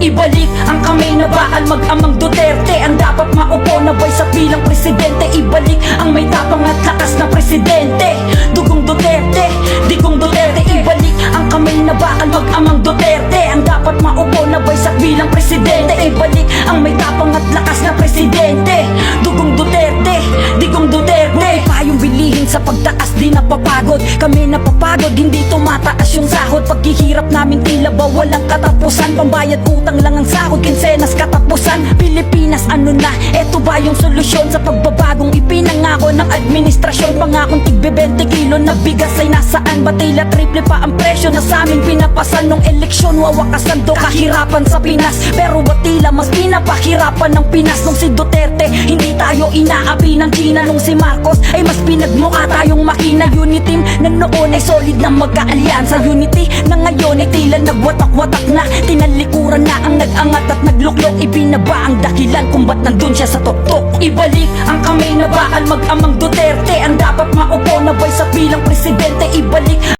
Ibalik ang kamay na bakal mag-amang Duterte. Ang dapat maupo na boy sa bilang presidente. Ibalik ang may tapang at lakas na presidente. Dugong Duterte, digong Duterte. Ibalik ang kamay na bakal mag-amang Duterte. Ang dapat maupo na boy sa bilang presidente. Ibalik ang may tapang at lakas na presidente. Dugong Duterte, digong Duterte. May payong bilihin sa pagtaas di napapagod. Kami napapagod, hindi tumataas yung sahod namin tila ba walang katapusan? Pambayad utang lang ang sahod, kinsenas katapusan. Pilipinas ano na, eto ba yung solusyon Sa pagbabagong ipinangako ng administrasyon? Pangakong tigbe 20 kilo na bigas ay nasaan? Ba tila triple pa ang presyo na sa amin pinapasan? Nung eleksyon wawakasan to kahirapan sa Pinas. Pero ba tila mas pinapahirapan ng Pinas? Nung si Duterte, hindi tayo inaapi ng China Nung si Marcos ay mas pinagmukha tayong makina. Unity na noon ay solid na magkaalyansa. Unity na ngayon ay tila nagwatak-watak na. Tinalikuran na ang nag-angat at nagluklok. Ibinaba ang dahilan kung ba't nandun siya sa tuktok. Ibalik ang kamay na bakal mag-amang Duterte. Ang dapat maupo na boy sa bilang presidente. Ibalik